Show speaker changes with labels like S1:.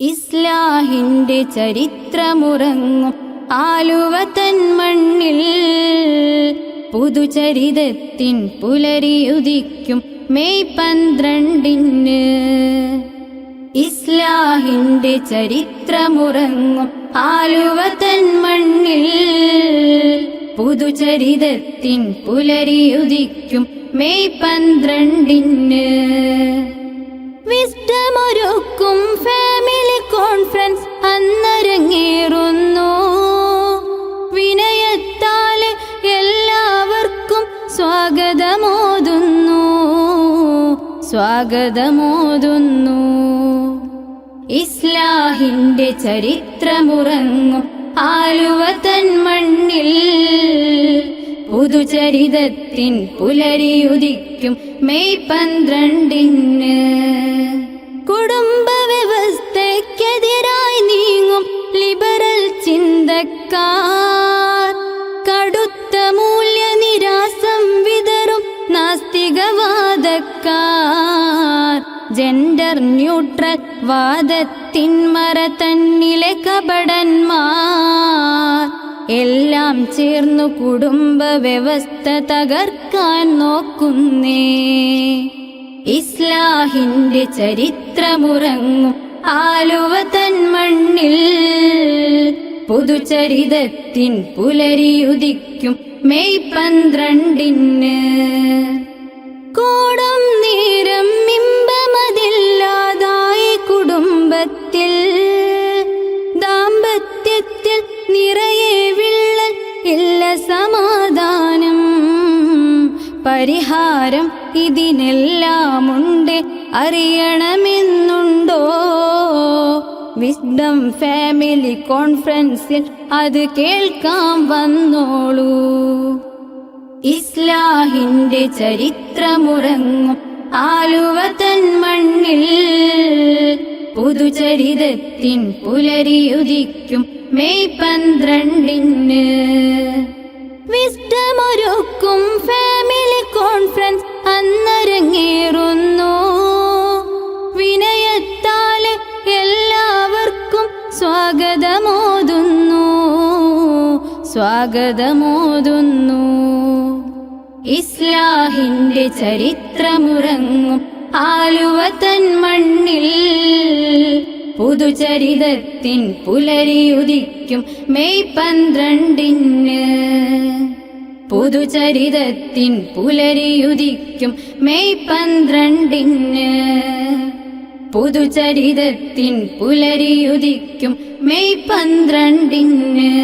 S1: ഇസ്ലാഹിന്റെ ചരിത്രമുറങ്ങും. ആലുവ തൻ മണ്ണിൽ പുതുചരിതത്തിൻ പുലരിയുദിക്കും. മെയ് പന്ത്രണ്ടിന് ഇസ്ലാഹിന്റെ ചരിത്രമുറങ്ങും. ആലുവ തൻ മണ്ണിൽ പുതുചരിതത്തിൻ പുലരിയുദിക്കും. മെയ് പന്ത്രണ്ടിന് വിസ്റ്റമൊരുക്കും ഫാമിലി സ്വാഗതമോതുന്നു സ്വാഗതമോതുന്നു. ഇസ്ലാഹിന്റെ ചരിത്രമുറങ്ങും ആലുവ തൻ മണ്ണിൽ. പുതുചരിതത്തിൻ പുലരിയുദിക്കും മെയ് പന്ത്രണ്ടിന്. കുടുംബ നാസ്തികവാദക്കാർ ജെൻഡർ ന്യൂട്രൽ വാദത്തിൻ മറ തന്നിലെ കപടന്മാർ. എല്ലാം ചേർന്നു കുടുംബ വ്യവസ്ഥ തകർക്കാൻ നോക്കുന്നേ. ഇസ്ലാഹിന്റെ ചരിത്രമുറങ്ങും ആലുവ തൻ മണ്ണിൽ. പുതുചരിതത്തിൻ പുലരിയുദിക്കും മെയ് പന്ത്രണ്ടിന്. ഇല്ല സമാധാനം. പരിഹാരം ഇതിനെല്ലാമുണ്ട്. അറിയണമെന്നുണ്ടോ? വിസ്ഡം ഫാമിലി കോൺഫറൻസിൽ അത് കേൾക്കാൻ വന്നോളൂ. ഇസ്ലാഹിന്റെ ചരിത്രമുറങ്ങും ആലുവ തൻ മണ്ണിൽ. പുതുചരിതത്തിൻ പുലരിയുദിക്കും മെയ് പന്ത്രണ്ടിന് വിസ്റ്റമൊരുക്കും ഫാമിലി കോൺഫറൻസ് അന്നരങ്ങേറുന്നു. വിനയത്താൽ എല്ലാവർക്കും സ്വാഗതമോതുന്നു. സ്വാഗതമോതുന്നു. ഇസ്ലാഹിന്റെ ചരിത്രമുറങ്ങും ആലുവ തൻ മണ്ണിൽ. പുതുചരിതത്തിൻ പുലരിയുദിക്കും മെയ് പന്ത്രണ്ടിന്. പുതുചരിതത്തിൻ പുലരിയുദിക്കും മെയ് പന്ത്രണ്ടിന്. പുതുചരിതത്തിൻ പുലരിയുദിക്കും മെയ് പന്ത്രണ്ടിന്.